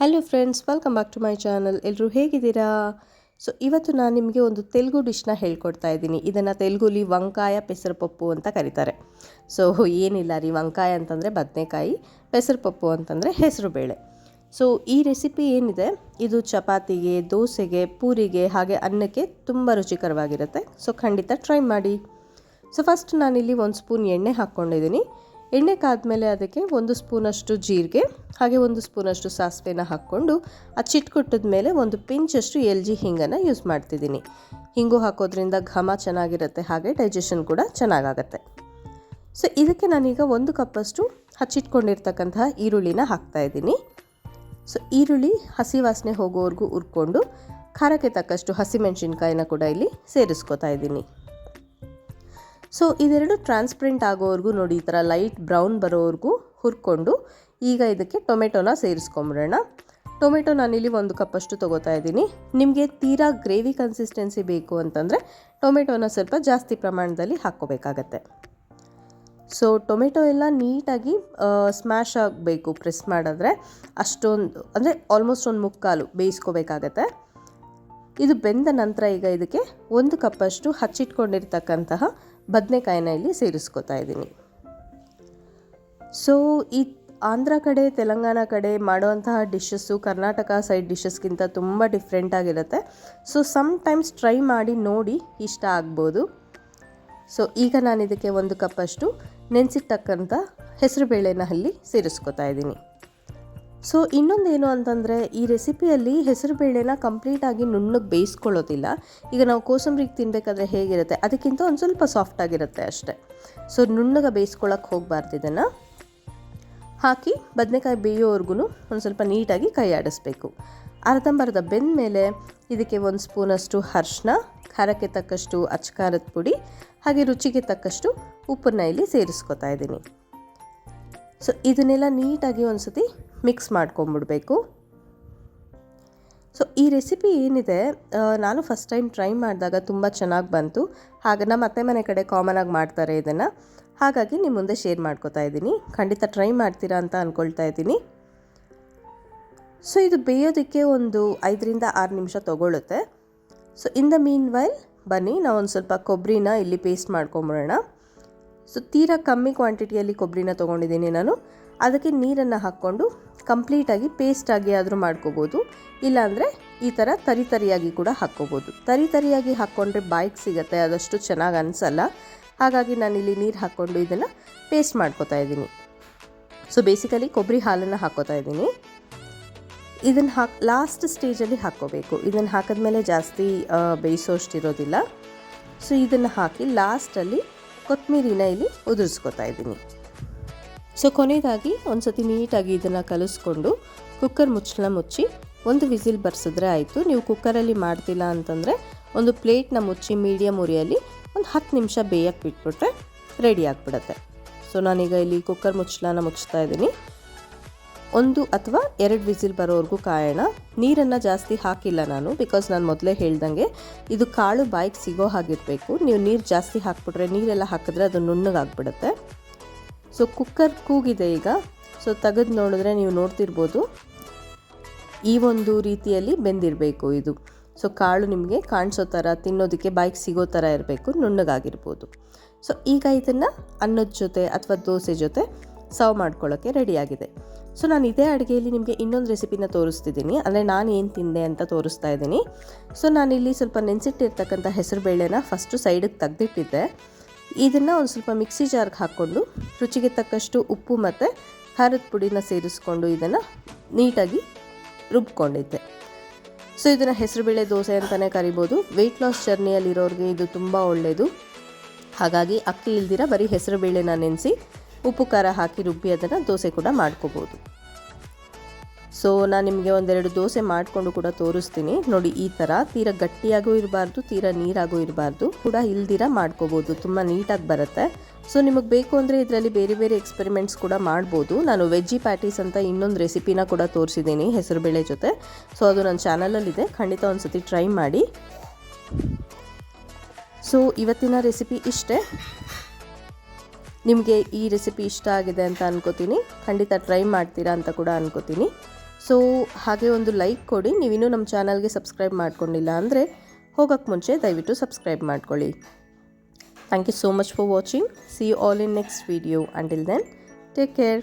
Hello friends welcome back to my channel ಎಲ್ಲರೂ ಹೇಗಿದ್ದೀರಾ? So ಇವತ್ತು ನಾನು ನಿಮಗೆ ಒಂದು ತೆಲುಗು ಡಿಶ್ನ ಹೇಳ್ಕೊಡ್ತಾ ಇದ್ದೀನಿ. ಇದನ್ನು ತೆಲುಗುಲಿ ವಂಕಾಯ ಪೆಸರಪಪ್ಪು ಅಂತ ಕರೀತಾರೆ. ಸೊ ಏನಿಲ್ಲ ರೀ, ವಂಕಾಯ ಅಂತಂದರೆ ಬದನೆಕಾಯಿ, ಪೆಸರಪಪ್ಪು ಅಂತಂದರೆ ಹೆಸರುಬೇಳೆ ಸೊ ಈ ರೆಸಿಪಿ ಏನಿದೆ? ಇದು ಚಪಾತಿಗೆ, ದೋಸೆಗೆ, ಪೂರಿಗೆ, ಹಾಗೆ ಅನ್ನಕ್ಕೆ ತುಂಬ ರುಚಿಕರವಾಗಿರುತ್ತೆ. ಸೊ ಖಂಡಿತ ಟ್ರೈ ಮಾಡಿ. ಸೊ ಫಸ್ಟ್ ನಾನಿಲ್ಲಿ ಒಂದು ಸ್ಪೂನ್ ಎಣ್ಣೆ ಹಾಕ್ಕೊಂಡಿದ್ದೀನಿ. ಎಣ್ಣೆ ಕಾದ್ಮೇಲೆ ಅದಕ್ಕೆ ಒಂದು ಸ್ಪೂನಷ್ಟು ಜೀರಿಗೆ, ಹಾಗೆ ಒಂದು ಸ್ಪೂನಷ್ಟು ಸಾಸಿವೆನ ಹಾಕ್ಕೊಂಡು ಆ ಚಿಟ್ಕುಟ್ಟದ ಮೇಲೆ ಒಂದು ಪಿಂಚಷ್ಟು ಎಲ್ ಜಿ ಹಿಂಗನ್ನು ಯೂಸ್ ಮಾಡ್ತಿದ್ದೀನಿ. ಹಿಂಗು ಹಾಕೋದ್ರಿಂದ ಘಮ ಚೆನ್ನಾಗಿರುತ್ತೆ, ಹಾಗೆ ಡೈಜೆಷನ್ ಕೂಡ ಚೆನ್ನಾಗಾಗತ್ತೆ. ಸೊ ಇದಕ್ಕೆ ನಾನೀಗ ಒಂದು ಕಪ್ಪಷ್ಟು ಹಚ್ಚಿಟ್ಕೊಂಡಿರ್ತಕ್ಕಂತಹ ಈರುಳ್ಳಿನ ಹಾಕ್ತಾ ಇದ್ದೀನಿ. ಸೊ ಈರುಳ್ಳಿ ಹಸಿ ವಾಸನೆ ಹೋಗೋವರೆಗೂ ಹುರ್ಕೊಂಡು, ಖಾರಕ್ಕೆ ತಕ್ಕಷ್ಟು ಹಸಿಮೆಣಸಿನ್ಕಾಯಿನ ಕೂಡ ಇಲ್ಲಿ ಸೇರಿಸ್ಕೋತಾ ಇದ್ದೀನಿ. ಸೊ ಇದೆರಡು ಟ್ರಾನ್ಸ್ಪರೆಂಟ್ ಆಗೋವರೆಗೂ ನೋಡಿ, ಈ ಥರ ಲೈಟ್ ಬ್ರೌನ್ ಬರೋವರೆಗೂ ಹುರ್ಕೊಂಡು, ಈಗ ಇದಕ್ಕೆ ಟೊಮೆಟೊನ ಸೇರಿಸ್ಕೊಂಬಿಡೋಣ. ಟೊಮೆಟೊ ನಾನಿಲ್ಲಿ ಒಂದು ಕಪ್ಪಷ್ಟು ತೊಗೋತಾ ಇದ್ದೀನಿ. ನಿಮಗೆ ತೀರಾ ಗ್ರೇವಿ ಕನ್ಸಿಸ್ಟೆನ್ಸಿ ಬೇಕು ಅಂತಂದರೆ, ಟೊಮೆಟೊನ ಸ್ವಲ್ಪ ಜಾಸ್ತಿ ಪ್ರಮಾಣದಲ್ಲಿ ಹಾಕ್ಕೋಬೇಕಾಗತ್ತೆ. ಸೊ ಟೊಮೆಟೊ ಎಲ್ಲ ನೀಟಾಗಿ ಸ್ಮ್ಯಾಶ್ ಆಗಬೇಕು ಪ್ರೆಸ್ ಮಾಡಿದ್ರೆ ಅಷ್ಟೊಂದು, ಅಂದರೆ ಆಲ್ಮೋಸ್ಟ್ ಒಂದು ಮುಕ್ಕಾಲು ಬೇಯಿಸ್ಕೋಬೇಕಾಗತ್ತೆ. ಇದು ಬೆಂದ ನಂತರ ಈಗ ಇದಕ್ಕೆ ಒಂದು ಕಪ್ಪಷ್ಟು ಹಚ್ಚಿಟ್ಕೊಂಡಿರ್ತಕ್ಕಂತಹ ಬದನೆಕಾಯಿನ ಇಲ್ಲಿ ಸೇರಿಸ್ಕೊತಾ ಇದ್ದೀನಿ. ಸೊ ಈ ಆಂಧ್ರ ಕಡೆ, ತೆಲಂಗಾಣ ಕಡೆ ಮಾಡುವಂತಹ ಡಿಶಸ್ಸು ಕರ್ನಾಟಕ ಸೈಡ್ ಡಿಶಸ್ಗಿಂತ ತುಂಬ ಡಿಫ್ರೆಂಟಾಗಿರುತ್ತೆ ಸೊ ಸಮ್ ಟೈಮ್ಸ್ ಟ್ರೈ ಮಾಡಿ ನೋಡಿ ಇಷ್ಟ ಆಗ್ಬೋದು. ಸೊ ಈಗ ನಾನು ಇದಕ್ಕೆ ಒಂದು ಕಪ್ಪಷ್ಟು ನೆನೆಸಿಟ್ಟಕ್ಕಂಥ ಹೆಸರುಬೇಳೆನ ಅಲ್ಲಿ ಸೇರಿಸ್ಕೊತಾ ಇದ್ದೀನಿ. ಸೊ ಇನ್ನೊಂದೇನು ಅಂತಂದರೆ, ಈ ರೆಸಿಪಿಯಲ್ಲಿ ಹೆಸರುಬೇಳೆನ ಕಂಪ್ಲೀಟಾಗಿ ನುಣ್ಣಗೆ ಬೇಯಿಸ್ಕೊಳ್ಳೋದಿಲ್ಲ. ಈಗ ನಾವು ಕೋಸಂಬರಿಗೆ ತಿನ್ನಬೇಕಾದ್ರೆ ಹೇಗಿರುತ್ತೆ? ಅದಕ್ಕಿಂತ ಒಂದು ಸ್ವಲ್ಪ ಸಾಫ್ಟ್ ಆಗಿರುತ್ತೆ ಅಷ್ಟೇ. ಸೊ ನುಣ್ಣಗೆ ಬೇಯಿಸ್ಕೊಳ್ಳೋಕೆ ಹೋಗಬಾರ್ದು ಇದನ್ನು. ಹಾಕಿ ಬದನೆಕಾಯಿ ಬೇಯೋವರೆಗೂ ಒಂದು ಸ್ವಲ್ಪ ನೀಟಾಗಿ ಕೈ ಆಡಿಸ್ಬೇಕು. ಅರ್ಧಂಬರ್ಧ ಬೆಂದ ಮೇಲೆ ಇದಕ್ಕೆ ಒಂದು ಸ್ಪೂನಷ್ಟು ಅರ್ಶಿನ ಖಾರಕ್ಕೆ ತಕ್ಕಷ್ಟು ಅಚ್ಕಾರದ ಪುಡಿ, ಹಾಗೆ ರುಚಿಗೆ ತಕ್ಕಷ್ಟು ಉಪ್ಪನ್ನ ಇಲ್ಲಿ ಸೇರಿಸ್ಕೊತಾ ಇದ್ದೀನಿ. ಸೊ ಇದನ್ನೆಲ್ಲ ನೀಟಾಗಿ ಒಂದು ಸತಿ ಮಿಕ್ಸ್ ಮಾಡ್ಕೊಂಬಿಡ್ಬೇಕು. ಸೊ ಈ ರೆಸಿಪಿ ಏನಿದೆ ನಾನು ಫಸ್ಟ್ ಟೈಮ್ ಟ್ರೈ ಮಾಡಿದಾಗ ತುಂಬ ಚೆನ್ನಾಗಿ ಬಂತು. ಹಾಗೆ ನಮ್ಮ ಅತ್ತೆ ಮನೆ ಕಡೆ ಕಾಮನಾಗಿ ಮಾಡ್ತಾರೆ ಇದನ್ನು. ಹಾಗಾಗಿ ನಿಮ್ಮ ಮುಂದೆ ಶೇರ್ ಮಾಡ್ಕೋತಾ ಇದ್ದೀನಿ. ಖಂಡಿತ ಟ್ರೈ ಮಾಡ್ತೀರಾ ಅಂತ ಅಂದ್ಕೊಳ್ತಾ ಇದ್ದೀನಿ. ಸೊ ಇದು ಬೇಯೋದಕ್ಕೆ ಒಂದು ಐದರಿಂದ ಆರು ನಿಮಿಷ ತೊಗೊಳುತ್ತೆ. So in the meanwhile ಬನ್ನಿ, ನಾವು ಒಂದು ಸ್ವಲ್ಪ ಕೊಬ್ಬರಿನ ಇಲ್ಲಿ ಪೇಸ್ಟ್ ಮಾಡ್ಕೊಂಬಿಡೋಣ. ಸೊ ತೀರಾ ಕಮ್ಮಿ ಕ್ವಾಂಟಿಟಿಯಲ್ಲಿ ಕೊಬ್ಬರಿನ ತೊಗೊಂಡಿದ್ದೀನಿ ನಾನು. ಅದಕ್ಕೆ ನೀರನ್ನು ಹಾಕ್ಕೊಂಡು ಕಂಪ್ಲೀಟಾಗಿ ಪೇಸ್ಟಾಗಿ ಆದರೂ ಮಾಡ್ಕೋಬೋದು. ಇಲ್ಲಾಂದರೆ ಈ ಥರ ತರಿ ತರಿಯಾಗಿ ಕೂಡ ಹಾಕ್ಕೋಬೋದು. ತರಿ ತರಿಯಾಗಿ ಹಾಕ್ಕೊಂಡ್ರೆ ಬಾಯಿಗೆ ಸಿಗುತ್ತೆ ಅದಷ್ಟು ಚೆನ್ನಾಗಿ ಅನಿಸಲ್ಲ. ಹಾಗಾಗಿ ನಾನಿಲ್ಲಿ ನೀರು ಹಾಕ್ಕೊಂಡು ಇದನ್ನು ಪೇಸ್ಟ್ ಮಾಡ್ಕೋತಾ ಇದ್ದೀನಿ. ಸೊ ಬೇಸಿಕಲಿ ಕೊಬ್ಬರಿ ಹಾಲನ್ನು ಹಾಕ್ಕೋತಾ ಇದ್ದೀನಿ. ಇದನ್ನು ಹಾಕಿ ಲಾಸ್ಟ್ ಸ್ಟೇಜಲ್ಲಿ ಹಾಕ್ಕೋಬೇಕು. ಇದನ್ನು ಹಾಕಿದ್ಮೇಲೆ ಜಾಸ್ತಿ ಬೇಯಿಸೋಷ್ಟಿರೋದಿಲ್ಲ ಸೊ ಇದನ್ನು ಹಾಕಿ ಲಾಸ್ಟಲ್ಲಿ ಕೊತ್ತಂಬರಿನ ಇಲ್ಲಿ ಉದುರಿಸ್ಕೊತಾ ಇದ್ದೀನಿ. ಸೊ ಕೊನೆಯದಾಗಿ ಒಂದು ಸತಿ ನೀಟಾಗಿ ಇದನ್ನು ಕಲಿಸ್ಕೊಂಡು ಕುಕ್ಕರ್ ಮುಚ್ಚಳ ಮುಚ್ಚಿ ಒಂದು ವಿಸಿಲ್ ಬರ್ಸಿದ್ರೆ ಆಯಿತು. ನೀವು ಕುಕ್ಕರಲ್ಲಿ ಮಾಡ್ತಿಲ್ಲ ಅಂತಂದರೆ ಒಂದು ಪ್ಲೇಟ್ನ ಮುಚ್ಚಿ ಮೀಡಿಯಮ್ ಉರಿಯಲ್ಲಿ ಒಂದು ಹತ್ತು ನಿಮಿಷ ಬೇಯಕ್ಕೆ ಬಿಟ್ಬಿಟ್ರೆ ರೆಡಿ ಆಗಿಬಿಡತ್ತೆ. ಸೊ ನಾನೀಗ ಇಲ್ಲಿ ಕುಕ್ಕರ್ ಮುಚ್ಚಳನ ಮುಚ್ತಾ ಇದ್ದೀನಿ. ಒಂದು ಅಥವಾ ಎರಡು ವಿಸಿಲ್ ಬರೋವರೆಗೂ ಕಾಯೋಣ ನೀರನ್ನು ಜಾಸ್ತಿ ಹಾಕಿಲ್ಲ ನಾನು ಬಿಕಾಸ್ ನಾನು ಮೊದಲೇ ಹೇಳ್ದಂಗೆ ಇದು ಕಾಳು ಬಾಯಿಗೆ ಸಿಗೋ ಹಾಗಿರಬೇಕು. ನೀವು ನೀರು ಜಾಸ್ತಿ ಹಾಕ್ಬಿಟ್ರೆ ನೀರೆಲ್ಲ ಹಾಕಿದ್ರೆ ಅದು ನುಣ್ಣಗಾಗ್ಬಿಡುತ್ತೆ. ಸೊ ಕುಕ್ಕರ್ ಕೂಗಿದೆ ಈಗ. ಸೊ ತೆಗೆದು ನೋಡಿದ್ರೆ ನೀವು ನೋಡ್ತಿರ್ಬೋದು. ಈ ಒಂದು ರೀತಿಯಲ್ಲಿ ಬೆಂದಿರಬೇಕು ಇದು. ಸೊ ಕಾಳು ನಿಮಗೆ ಕಾಣಿಸೋ ಥರ, ತಿನ್ನೋದಕ್ಕೆ ಬಾಯಿಗೆ ಸಿಗೋ ಥರ ಇರಬೇಕು, ನುಣ್ಣಗಾಗಿರ್ಬೋದು. ಸೊ ಈಗ ಇದನ್ನು ಅನ್ನದ ಜೊತೆ ಅಥವಾ ದೋಸೆ ಜೊತೆ ಸರ್ವ್ ಮಾಡ್ಕೊಳ್ಳೋಕ್ಕೆ ರೆಡಿಯಾಗಿದೆ. ಸೊ ನಾನು ಇದೇ ಅಡುಗೆಯಲ್ಲಿ ನಿಮಗೆ ಇನ್ನೊಂದು ರೆಸಿಪಿನ ತೋರಿಸ್ತಿದ್ದೀನಿ. ಅಂದರೆ ನಾನು ಏನು ತಿಂದೆ ಅಂತ ತೋರಿಸ್ತಾ ಇದ್ದೀನಿ. ಸೊ ನಾನಿಲ್ಲಿ ಸ್ವಲ್ಪ ನೆನೆಸಿಟ್ಟಿರ್ತಕ್ಕಂಥ ಹೆಸರು ಬೇಳೆನ ಫಸ್ಟು ಸೈಡಿಗೆ ತೆಗ್ದಿಟ್ಟಿದ್ದೆ. ಇದನ್ನು ಒಂದು ಸ್ವಲ್ಪ ಮಿಕ್ಸಿ ಜಾರ್ಗೆ ಹಾಕ್ಕೊಂಡು ರುಚಿಗೆ ತಕ್ಕಷ್ಟು ಉಪ್ಪು ಮತ್ತು ಖಾರದ ಪುಡಿನ ಸೇರಿಸ್ಕೊಂಡು ಇದನ್ನು ನೀಟಾಗಿ ರುಬ್ಕೊಂಡಿದ್ದೆ. ಸೊ ಇದನ್ನು ಹೆಸರುಬೇಳೆ ದೋಸೆ ಅಂತಲೇ ಕರಿಬೋದು. ವೆಯ್ಟ್ ಲಾಸ್ ಜರ್ನಿಯಲ್ಲಿರೋರಿಗೆ ಇದು ತುಂಬ ಒಳ್ಳೆಯದು ಹಾಗಾಗಿ ಅಕ್ಕಿ ಇಲ್ದಿರ ಬರೀ ಹೆಸರುಬೇಳೆನ ನೆನೆಸಿ ಉಪ್ಪು ಖಾರ ಹಾಕಿ ರುಬ್ಬಿ ಅದನ್ನು ದೋಸೆ ಕೂಡ ಮಾಡ್ಕೋಬೋದು. ಸೊ ನಾನು ನಿಮಗೆ ಒಂದೆರಡು ದೋಸೆ ಮಾಡಿಕೊಂಡು ಕೂಡ ತೋರಿಸ್ತೀನಿ. ನೋಡಿ, ಈ ಥರ ತೀರಾ ಗಟ್ಟಿಯಾಗೂ ಇರಬಾರ್ದು, ತೀರಾ ನೀರಾಗೂ ಇರಬಾರ್ದು ಕೂಡ ಇಲ್ದಿರ ಮಾಡ್ಕೋಬೋದು. ತುಂಬ ನೀಟಾಗಿ ಬರುತ್ತೆ. ಸೊ ನಿಮಗೆ ಬೇಕು ಅಂದರೆ ಇದರಲ್ಲಿ ಬೇರೆ ಬೇರೆ ಎಕ್ಸ್ಪೆರಿಮೆಂಟ್ಸ್ ಕೂಡ ಮಾಡ್ಬೋದು. ನಾನು ವೆಜ್ಜಿ ಪ್ಯಾಟೀಸ್ ಅಂತ ಇನ್ನೊಂದು ರೆಸಿಪಿನ ಕೂಡ ತೋರಿಸಿದ್ದೀನಿ ಹೆಸರುಬೇಳೆ ಜೊತೆ. ಸೊ ಅದು ನನ್ನ ಚಾನಲಲ್ಲಿದೆ. ಖಂಡಿತ ಒಂದು ಸತಿ ಟ್ರೈ ಮಾಡಿ. ಸೊ ಇವತ್ತಿನ ರೆಸಿಪಿ ಇಷ್ಟೇ. ನಿಮಗೆ ಈ ರೆಸಿಪಿ ಇಷ್ಟ ಆಗಿದೆ ಅಂತ ಅನ್ಕೋತೀನಿ. ಖಂಡಿತ ಟ್ರೈ ಮಾಡ್ತೀರಾ ಅಂತ ಕೂಡ ಅನ್ಕೋತೀನಿ. ಸೊ ಹಾಗೆ ಒಂದು ಲೈಕ್ ಕೊಡಿ, ನೀವಿನ್ನೂ ನಮ್ಮ ಚಾನಲ್ಗೆ ಸಬ್ಸ್ಕ್ರೈಬ್ ಮಾಡ್ಕೊಂಡಿಲ್ಲ ಅಂದರೆ ಹೋಗೋಕ್ಕೆ ಮುಂಚೆ ದಯವಿಟ್ಟು ಸಬ್ಸ್ಕ್ರೈಬ್ ಮಾಡ್ಕೊಳ್ಳಿ. Thank you so much for watching see you all in next video until then take care